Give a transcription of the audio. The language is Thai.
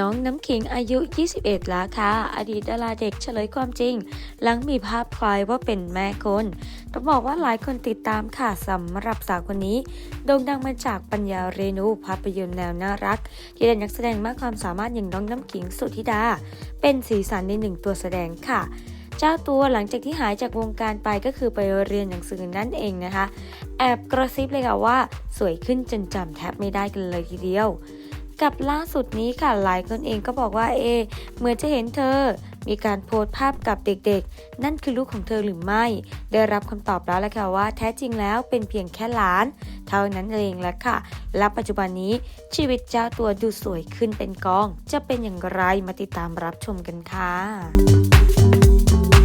น้องน้ำขิงอายุ 21 แล้วค่ะ อดีตดาราเด็กเฉลยความจริง หลังมีภาพคล้ายว่าเป็นแม่คนต้องบอกว่าหลายคนติดตามค่ะสำหรับสาวคนนี้ โด่งดังมาจากปัญญาเรนูภาพยนตร์แนวน่ารัก ที่ได้นักแสดงมากความสามารถอย่างน้องน้ำขิงสุธิดา เป็นสีสันในหนึ่งตัวแสดงค่ะเจ้าตัวหลังจากที่หายจากวงการไปก็คือไปเรียนหนังสือนั่นเองนะคะ แอบกระซิบเลยค่ะว่า สวยขึ้นจนจำแทบไม่ได้กันเลยทีเดียว กับล่าสุดนี้ค่ะหลายคนเองก็บอกว่าเอ เหมือนจะเห็นเธอ มีการโพสต์ภาพกับเด็กๆ นั่นคือลูกของเธอหรือไม่ ได้รับคำตอบแล้วแหละค่ะว่าแท้จริงแล้วเป็นเพียงแค่หลาน เท่านั้นเองแหละค่ะ และปัจจุบันนี้ชีวิตเจ้าตัวดูสวยขึ้นเป็นกอง จะเป็นอย่างไรมาติดตามรับชมกันค่ะ